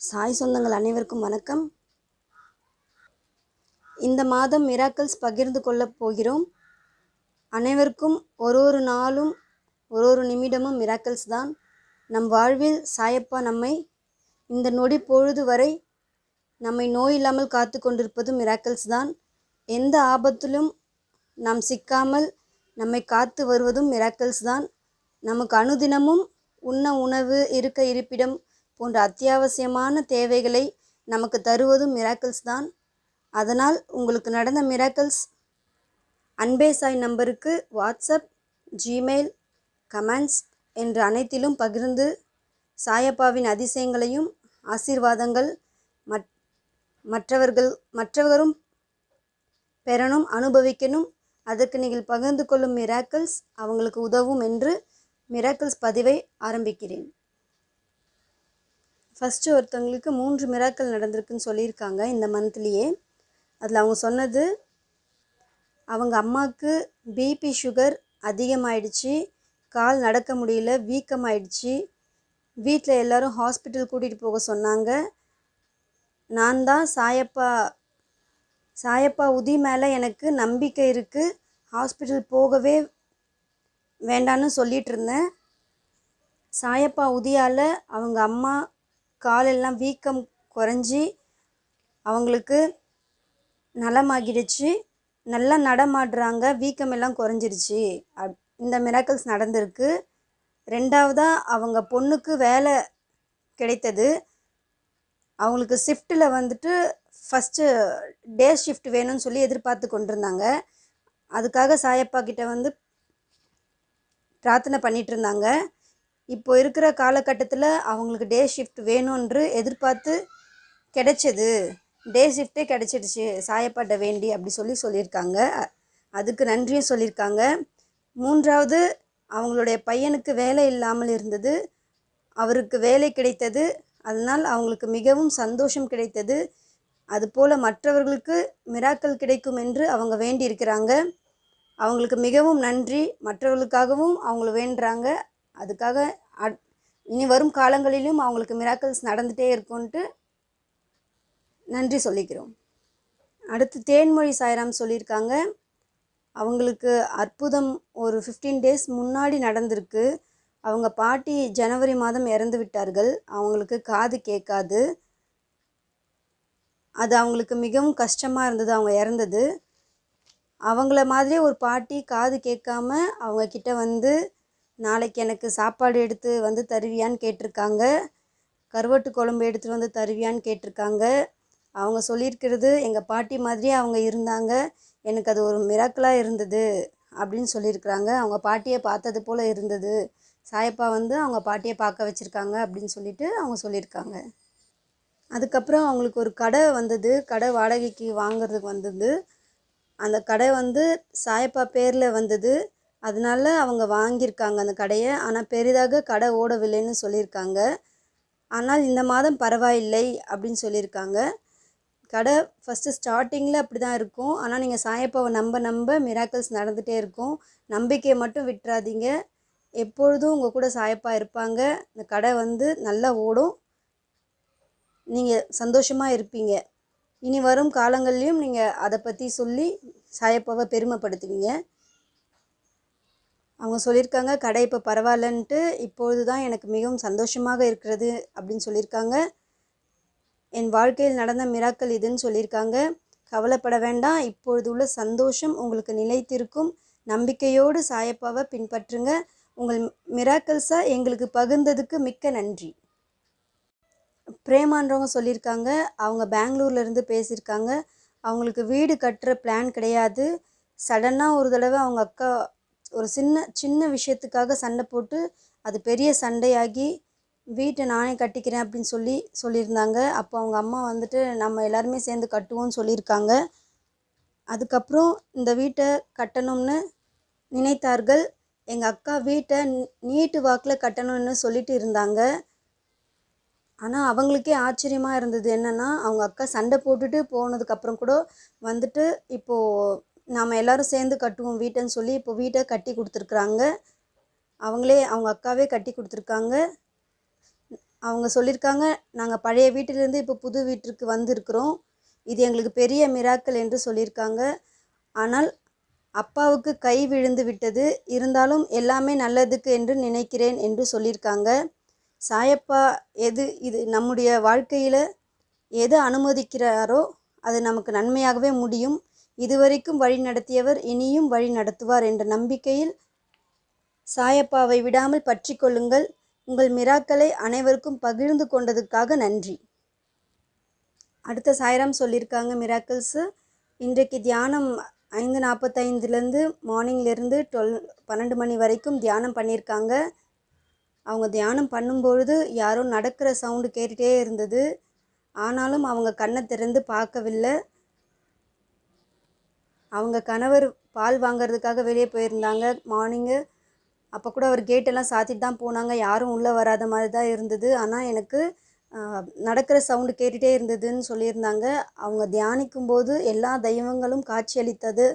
சாய் சொந்தங்கள் அனைவருக்கும் வணக்கம். இந்த மாதம் மிராக்கல்ஸ் பகிர்ந்து கொள்ளப் போகிறோம். அனைவருக்கும் ஒரு ஒரு நாளும் ஒரு ஒரு நிமிடமும் மிராக்கல்ஸ் தான். நம் வாழ்வில் சாயப்பா நம்மை இந்த நொடி பொழுது வரை நம்மை நோய் இல்லாமல் காத்து கொண்டிருப்பதும் மிராக்கல்ஸ் தான். எந்த ஆபத்திலும் நாம் சிக்காமல் நம்மை காத்து வருவதும் மிராக்கல்ஸ் தான். நமக்கு அனுதினமும் உண்ண உணவு இருக்க இருப்பிடம் போன்ற அத்தியாவசியமான தேவைகளை நமக்கு தருவதும் மிராக்கிள்ஸ் தான். அதனால் உங்களுக்கு நடந்த மிராக்கிள்ஸ் அன்பே சாய் நம்பருக்கு வாட்ஸ்அப் ஜிமெயில் கமெண்ட்ஸ் என்று அனைத்திலும் பகிர்ந்து சாயப்பாவின் அதிசயங்களையும் ஆசீர்வாதங்கள் மற்றவர்கள் மற்றவரும் பெறணும் அனுபவிக்கணும். அதற்கு நீங்கள் பகிர்ந்து கொள்ளும் மிராக்கிள்ஸ் அவங்களுக்கு உதவும் என்று மிராக்கிள்ஸ் பதிவை ஆரம்பிக்கிறேன். ஃபஸ்ட்டு ஒருத்தவங்களுக்கு மூன்று மிராக்கள் நடந்திருக்குன்னு சொல்லியிருக்காங்க இந்த மந்த்லேயே அதில் அவங்க சொன்னது அவங்க அம்மாவுக்கு பிபி சுகர் அதிகமாயிடுச்சு கால் நடக்க முடியல வீக்கமாயிடுச்சு. வீட்டில் எல்லோரும் ஹாஸ்பிட்டல் கூட்டிகிட்டு போக சொன்னாங்க. நான் தான் சாயப்பா சாயப்பா உதி மேலே எனக்கு நம்பிக்கை இருக்குது ஹாஸ்பிட்டல் போகவே வேண்டான்னு சொல்லிகிட்டு இருந்தேன். சாயப்பா உதியால் அவங்க அம்மா காலெல்லாம் வீக்கம் குறைஞ்சி அவங்களுக்கு நலமாகிடுச்சு. நல்லா நடமாடுறாங்க. வீக்கம் எல்லாம் குறைஞ்சிருச்சு. அப் இந்த மிராக்கிள்ஸ் நடந்திருக்கு. ரெண்டாவதாக அவங்க பொண்ணுக்கு வேலை கிடைத்தது. அவங்களுக்கு ஷிஃப்ட்டில் வந்துட்டு ஃபஸ்ட்டு டே ஷிஃப்ட் வேணும்னு சொல்லி எதிர்பார்த்து கொண்டிருந்தாங்க. அதுக்காக சாயப்பா கிட்ட வந்து பிரார்த்தனை பண்ணிகிட்டு இருந்தாங்க. இப்போ இருக்கிற காலகட்டத்தில் அவங்களுக்கு டே ஷிஃப்ட் வேணும்ன்று எதிர்பார்த்து கிடைச்சது. டே ஷிஃப்ட்டே கிடைச்சிடுச்சு. சாயப்பாட்ட வேண்டி அப்படி சொல்லி சொல்லியிருக்காங்க. அதுக்கு நன்றியும் சொல்லியிருக்காங்க. மூன்றாவது அவங்களுடைய பையனுக்கு வேலை இல்லாமல் இருந்தது. அவருக்கு வேலை கிடைத்தது. அதனால் அவங்களுக்கு மிகவும் சந்தோஷம் கிடைத்தது. அதுபோல் மற்றவர்களுக்கு மிராக்கள் கிடைக்கும் என்று அவங்க வேண்டியிருக்கிறாங்க. அவங்களுக்கு மிகவும் நன்றி. மற்றவர்களுக்காகவும் அவங்கள வேண்டுறாங்க. அதுக்காக இனி வரும் காலங்களிலும் அவங்களுக்கு மிராக்கல்ஸ் நடந்துகிட்டே இருக்கும்ன்ட்டு நன்றி சொல்லிக்கிறோம். அடுத்து தேன்மொழி சாய்ராம் சொல்லியிருக்காங்க அவங்களுக்கு அற்புதம் ஒரு ஃபிஃப்டீன் டேஸ் முன்னாடி நடந்திருக்கு. அவங்க பாட்டி ஜனவரி மாதம் இறந்து விட்டார்கள். அவங்களுக்கு காது கேட்காது. அது அவங்களுக்கு மிகவும் கஷ்டமாக இருந்தது அவங்க இறந்தது. அவங்கள மாதிரியே ஒரு பாட்டி காது கேட்காம அவங்க கிட்ட வந்து நாளைக்கு எனக்கு சாப்பாடு எடுத்து வந்து தருவியான்னு கேட்டிருக்காங்க. கருவாட்டு குழம்பு எடுத்துகிட்டு வந்து தருவியான்னு கேட்டிருக்காங்க. அவங்க சொல்லியிருக்கிறது எங்கள் பாட்டி மாதிரியே அவங்க இருந்தாங்க. எனக்கு அது ஒரு மிராக்கலாக இருந்தது அப்படின்னு சொல்லியிருக்கிறாங்க. அவங்க பாட்டியை பார்த்தது போல் இருந்தது. சாயப்பா வந்து அவங்க பாட்டியை பார்க்க வச்சுருக்காங்க அப்படின்னு சொல்லிட்டு அவங்க சொல்லியிருக்காங்க. அதுக்கப்புறம் அவங்களுக்கு ஒரு கடை வந்தது. கடை வாடகைக்கு வாங்குறதுக்கு வந்தது. அந்த கடை வந்து சாயப்பா பேரில் வந்தது. அதனால அவங்க வாங்கியிருக்காங்க அந்த கடையை. ஆனால் பெரிதாக கடை ஓடவில்லைன்னு சொல்லியிருக்காங்க. ஆனால் இந்த மாதம் பரவாயில்லை அப்படின்னு சொல்லியிருக்காங்க. கடை ஃபஸ்ட்டு ஸ்டார்டிங்கில் அப்படி தான் இருக்கும். ஆனால் நீங்கள் சாயப்பாவை நம்ப நம்ப மிராக்கிள்ஸ் நடந்துகிட்டே இருக்கும். நம்பிக்கையை மட்டும் விட்டுறாதீங்க. எப்பொழுதும் உங்கள் கூட சாயப்பா இருப்பாங்க. இந்த கடை வந்து நல்லா ஓடும். நீங்கள் சந்தோஷமாக இருப்பீங்க. இனி வரும் காலங்கள்லையும் நீங்கள் அதை பற்றி சொல்லி சாயப்பாவை பெருமைப்படுத்துவீங்க. அவங்க சொல்லியிருக்காங்க கடை இப்போ பரவாயில்லன்ட்டு இப்பொழுது தான் எனக்கு மிகவும் சந்தோஷமாக இருக்கிறது அப்படின்னு சொல்லியிருக்காங்க. என் வாழ்க்கையில் நடந்த மிராக்கள் இதுன்னு சொல்லியிருக்காங்க. கவலைப்பட வேண்டாம். இப்பொழுது உள்ள சந்தோஷம் உங்களுக்கு நிலைத்திருக்கும். நம்பிக்கையோடு சாயப்பாவை பின்பற்றுங்க. உங்கள் மிராக்கல்ஸை எங்களுக்கு பகிர்ந்ததுக்கு மிக்க நன்றி. பிரேமான்றவங்க சொல்லியிருக்காங்க. அவங்க பெங்களூர்லேருந்து பேசியிருக்காங்க. அவங்களுக்கு வீடு கட்டுற பிளான் கிடையாது. சடனாக ஒரு தடவை அவங்க அக்கா ஒரு சின்ன சின்ன விஷயத்துக்காக சண்டை போட்டு அது பெரிய சண்டையாகி வீட்டை நானே கட்டிக்கிறேன் அப்படின்னு சொல்லி சொல்லியிருந்தாங்க. அப்போ அவங்க அம்மா வந்துட்டு நம்ம எல்லாருமே சேர்ந்து கட்டுவோம்னு சொல்லியிருக்காங்க. அதுக்கப்புறம் இந்த வீட்டை கட்டணும்னு நினைத்தார்கள். எங்கள் அக்கா வீட்டை நீட்டு வாக்கில் கட்டணும்னு சொல்லிட்டு இருந்தாங்க. ஆனால் அவங்களுக்கே ஆச்சரியமாக இருந்தது என்னென்னா அவங்க அக்கா சண்டை போட்டுட்டு போனதுக்கப்புறம் கூட வந்துட்டு இப்போது நாம் எல்லோரும் சேர்ந்து கட்டுவோம் வீட்டைன்னு சொல்லி இப்போ வீட்டை கட்டி கொடுத்துருக்குறாங்க. அவங்களே அவங்க அக்காவே கட்டி கொடுத்துருக்காங்க. அவங்க சொல்லியிருக்காங்க நாங்கள் பழைய வீட்டிலேருந்து இப்போ புது வீட்டிற்கு வந்திருக்கிறோம். இது எங்களுக்கு பெரிய மிராக்கள் என்று சொல்லியிருக்காங்க. ஆனால் அப்பாவுக்கு கை விழுந்து விட்டது. இருந்தாலும் எல்லாமே நல்லதுக்கு என்று நினைக்கிறேன் என்று சொல்லியிருக்காங்க. சாயப்பா எது இது நம்முடைய வாழ்க்கையில் எது அனுமதிக்கிறாரோ அது நமக்கு நன்மையாகவே முடியும். இதுவரைக்கும் வழி நடத்தியவர் இனியும் வழி நடத்துவார் என்ற நம்பிக்கையில் சாயப்பாவை விடாமல் பற்றி கொள்ளுங்கள். உங்கள் மிராக்களை அனைவருக்கும் பகிர்ந்து கொண்டதுக்காக நன்றி. அடுத்த சாய்ராம் சொல்லியிருக்காங்க மிராக்கிள்ஸு இன்றைக்கு தியானம் ஐந்து நாற்பத்தைந்துலேருந்து மார்னிங்லேருந்து டுவெல் பன்னெண்டு மணி வரைக்கும் தியானம் பண்ணியிருக்காங்க. அவங்க தியானம் பண்ணும்பொழுது யாரோ நடக்கிற சவுண்டு கேட்டுகிட்டே இருந்தது. ஆனாலும் அவங்க கண்ணை திறந்து பார்க்கவில்லை. அவங்க கணவர் பால் வாங்குறதுக்காக வெளியே போயிருந்தாங்க. மார்னிங்கு அப்போ கூட அவர் கேட்டெல்லாம் சாத்திட்டு தான் போனாங்க. யாரும் உள்ளே வராத மாதிரி தான் இருந்தது. ஆனால் எனக்கு நடக்கிற சவுண்டு கேட்டுகிட்டே இருந்ததுன்னு சொல்லியிருந்தாங்க. அவங்க தியானிக்கும் போது எல்லா தெய்வங்களும் காட்சி அளித்தது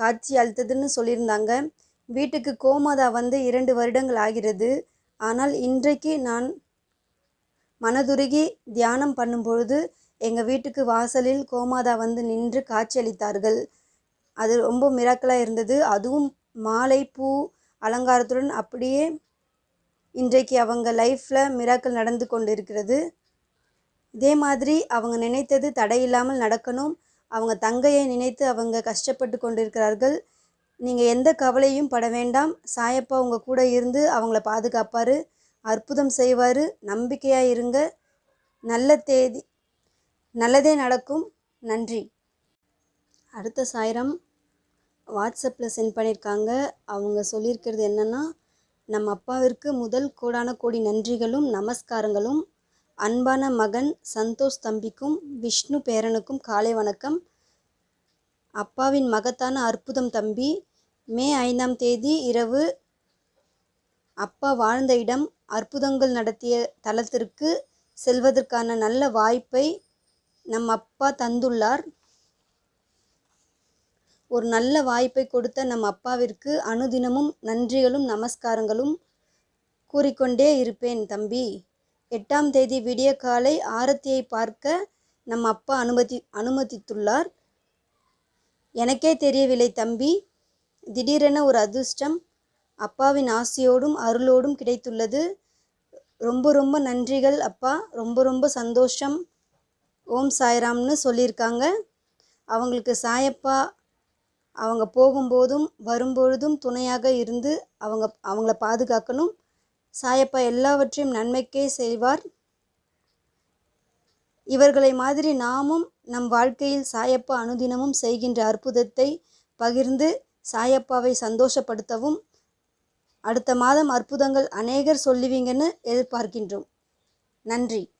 காட்சி அளித்ததுன்னு சொல்லியிருந்தாங்க. வீட்டுக்கு கோமாதா வந்து இரண்டு வருடங்கள் ஆகிறது. ஆனால் இன்றைக்கு நான் மனதுருகி தியானம் பண்ணும்பொழுது எங்கள் வீட்டுக்கு வாசலில் கோமாதா வந்து நின்று காட்சியளித்தார்கள். அது ரொம்ப மிராக்கலாக இருந்தது. அதுவும் மாலை பூ அலங்காரத்துடன் அப்படியே இன்றைக்கு அவங்க லைஃப்பில் மிராக்கள் நடந்து கொண்டு இருக்கிறது இதே மாதிரி அவங்க நினைத்தது தடையில்லாமல் நடக்கணும். அவங்க தங்கையை நினைத்து அவங்க கஷ்டப்பட்டு கொண்டிருக்கிறார்கள். நீங்கள் எந்த கவலையும் பட வேண்டாம். சாயப்பா உங்கள் கூட இருந்து அவங்கள பாதுகாப்பார். அற்புதம் செய்வார். நம்பிக்கையாக இருங்க. நல்ல தேதி நல்லதே நடக்கும். நன்றி. அடுத்த சாயிரம் வாட்ஸ்அப்பில் சென்ட் பண்ணியிருக்காங்க. அவங்க சொல்லியிருக்கிறது என்னென்னா நம் அப்பாவிற்கு முதல் கோடான கோடி நன்றிகளும் நமஸ்காரங்களும் அன்பான மகன் சந்தோஷ் தம்பிக்கும் விஷ்ணு பேரனுக்கும் காலை வணக்கம். அப்பாவின் மகத்தான அற்புதம் தம்பி மே ஐந்தாம் தேதி இரவு அப்பா வாழ்ந்த இடம் அற்புதங்கள் நடத்திய தலத்திற்கு செல்வதற்கான நல்ல வாய்ப்பை நம் அப்பா தந்துள்ளார். ஒரு நல்ல வாய்ப்பை கொடுத்த நம் அப்பாவிற்கு அனுதினமும் நன்றிகளும் நமஸ்காரங்களும் கூறிக்கொண்டே இருப்பேன் தம்பி. எட்டாம் தேதி விடிய காலை ஆரத்தியை பார்க்க நம் அப்பா அனுமதி அனுமதித்துள்ளார். எனக்கே தெரியவில்லை தம்பி. திடீரென ஒரு அதிர்ஷ்டம் அப்பாவின் ஆசையோடும் அருளோடும் கிடைத்துள்ளது. ரொம்ப ரொம்ப நன்றிகள் அப்பா. ரொம்ப ரொம்ப சந்தோஷம். ஓம் சாய்ராம்னு சொல்லியிருக்காங்க. அவங்களுக்கு சாயப்பா அவங்க போகும்போதும் வரும்பொழுதும் துணையாக இருந்து அவங்க அவங்கள பாதுகாக்கணும். சாயப்பா எல்லாவற்றையும் நன்மைக்கே செய்வார். இவர்களை மாதிரி நாமும் நம் வாழ்க்கையில் சாயப்பா அனுதினமும் செய்கின்ற அற்புதத்தை பகிர்ந்து சாயப்பாவை சந்தோஷப்படுத்தவும் அடுத்த மாதம் அற்புதங்கள் அநேகர் சொல்லுவீங்கன்னு எதிர்பார்க்கின்றோம். நன்றி.